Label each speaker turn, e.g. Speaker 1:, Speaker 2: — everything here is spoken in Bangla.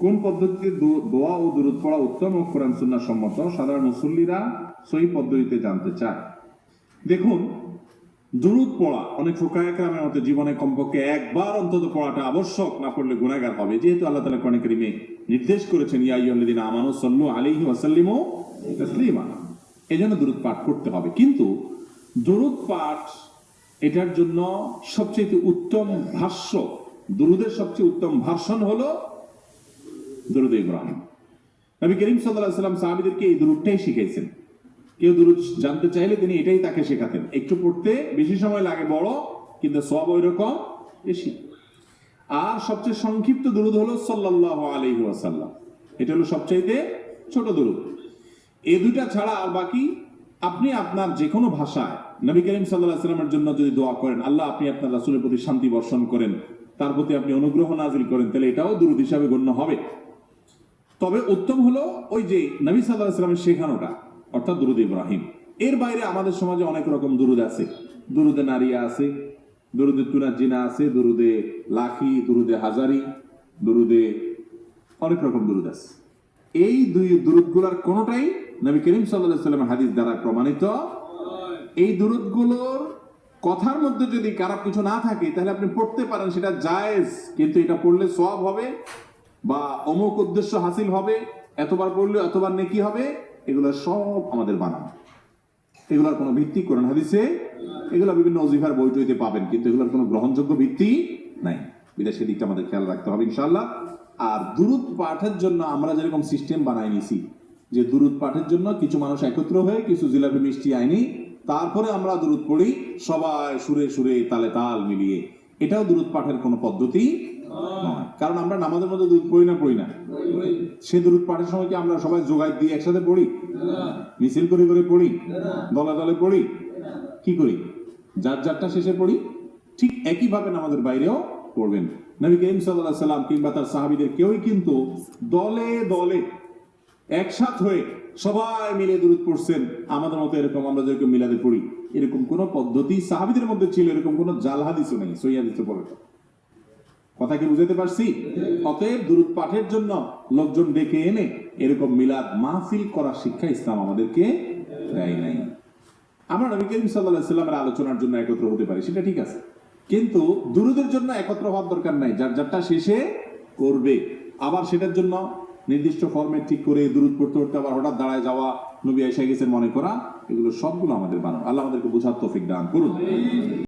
Speaker 1: কোন পদ্ধতিতে দোয়া ও দূরত পড়া উত্তম ও কোরআন সুন্না সম্মত? সাধারণ মুসল্লিরা সহি পদ্ধতিতে জানতে চায়। দেখুন, দুরুদ পড়া অনেক ফোকায়াকের মতে জীবনে কমপক্ষে একবার অন্তত পড়াটা আবশ্যক, না পড়লে গুণাগার হবে। যেহেতু আল্লাহ তালা কোরআন কারিমে নির্দেশ করেছেন, ইয়া আইয়ুহাল্লাযীনা আমানু সাল্লু আলাইহি ওয়া সাল্লিমু তাসলিমা। এই জন্য দুরুদ পাঠ করতে হবে। কিন্তু দুরুদ পাঠ এটার জন্য সবচেয়ে উত্তম ভাষ্য, দুরুদের সবচেয়ে উত্তম ভার্সন হলো দুরুদ ইব্রাহিম। নবী করিম আলাইহি সাল্লাম সাহাবীদেরকে এই দুরুদটাই শিখাইছেন। কেউ দুরুদ জানতে চাইলে তিনি এটাই তাকে শেখাতেন। একটু পড়তে বেশি সময় লাগে বড়, কিন্তু সব ওই রকম বেশি। আর সবচেয়ে সংক্ষিপ্ত দুরুদ হলো সাল্লাল্লাহু আলাইহি ওয়াসাল্লাম। এটা হলো সবচাইতে ছোট দুরুদ। এ দুটা ছাড়া আর বাকি আপনি আপনার যে কোনো ভাষায় নবী করিম সাল্লাহ সাল্লামের জন্য যদি দোয়া করেন, আল্লাহ আপনি আপনার রাসুলের প্রতি শান্তি বর্ষণ করেন, তার প্রতি আপনি অনুগ্রহ নাজিল করেন, তাহলে এটাও দুরুদ হিসাবে গণ্য হবে। তবে উত্তম হলো ওই যে নবী সাল্লাহ সাল্লামের শেখানোটা, অর্থাৎ দুরুদ ইব্রাহিম। এর বাইরে আমাদের সমাজে অনেক রকম দুরুদ আছে। দুরুদে নারিয়া আছে, দুরুদে তুনাজিনা আছে, দুরুদে লাখি, দুরুদে হাজারি, দুরুদে অনেক রকম দুরুদ আছে। এই দুই দুরুদগুলোর কোনোটাই নবী করিম সাল্লাহ সাল্লামের হাদিস দ্বারা প্রমাণিত। এই দুরুদগুলোর কথার মধ্যে যদি কারও কিছু না থাকে, তাহলে আপনি পড়তে পারেন সেটা জায়েজ, কিন্তু এটা পড়লে সব হবে। বা অমুক উদ্দেশ্য হাসিল হবে, এতবার পড়লে এতবার নেকি হবে, এগুলো সব আমাদের বানানো। এগুলোর কোনো ভিত্তি কোরআন হাদিসে, এগুলো বিভিন্ন অজিফার বই টইতে পাবেন, কিন্তু এগুলোর কোনো গ্রহণযোগ্য ভিত্তি নাই। বিদেশের দিকটা আমাদের খেয়াল রাখতে হবে ইনশাল্লাহ আর দুরুদ পাঠের জন্য আমরা যেরকম সিস্টেম বানাই নিছি, যে দুরুদ পাঠের জন্য কিছু মানুষ একত্র হয়ে কিছু জিলাপি মিষ্টি আইনি, তারপরে আমরা দূরত পড়ি সবাই সুরে সুরে তালে তাল মিলিয়ে। এটাও দুরুদ পাঠের কোনো পদ্ধতি কারণ আমরা নামাজের মধ্যে দুধ পড়ি না পড়ি না। সে দুরুদ পাঠের সময় কি আমরা সবাই জোগাড় দিয়ে একসাথে পড়ি? মিছিল করে করে পড়ি, দলে দলে পড়ি? কি করি? যার যারটা শেষে পড়ি, ঠিক একইভাবে আমাদের বাইরেও পড়বেন। নবী করিম সাল্লাহ সাল্লাম কিংবা তার সাহাবিদের কেউই কিন্তু দলে দলে একসাথ হয়ে সবাই মিলে দূরত পড়ছেন। আমাদের মতো এরকম আমরা যেরকম মিলাদে পড়ি, এরকম কোন পদ্ধতি সাহাবিদের মধ্যে ছিল, এরকম কোন জাল হাদিসও নেই সৈয়া দিতে পড়ে কথা কি বুঝাতে পারছি? অতএব দূরত পাঠের জন্য লোকজন ডেকে এনে এরকম মিলাদ মাহফিল করার শিক্ষা ইসলাম আমাদেরকে দেয় নাই। আমরা নবী করিম সাল্লাহ সাল্লামের আলোচনার জন্য একত্র হতে পারি, সেটা ঠিক আছে। কিন্তু দুরুদের জন্য একত্র হওয়ার দরকার নাই, যার যারটা শেষে করবে। আবার সেটার জন্য নির্দিষ্ট ফর্মেট ঠিক করে দূরত পড়তে পড়তে আবার হঠাৎ দাঁড়ায় যাওয়া, নবী আইসা গেছেন মনে করা, এগুলো সবগুলো আমাদের বানানো। আল্লাহ আমাদেরকে বোঝার তৌফিক দান করুন।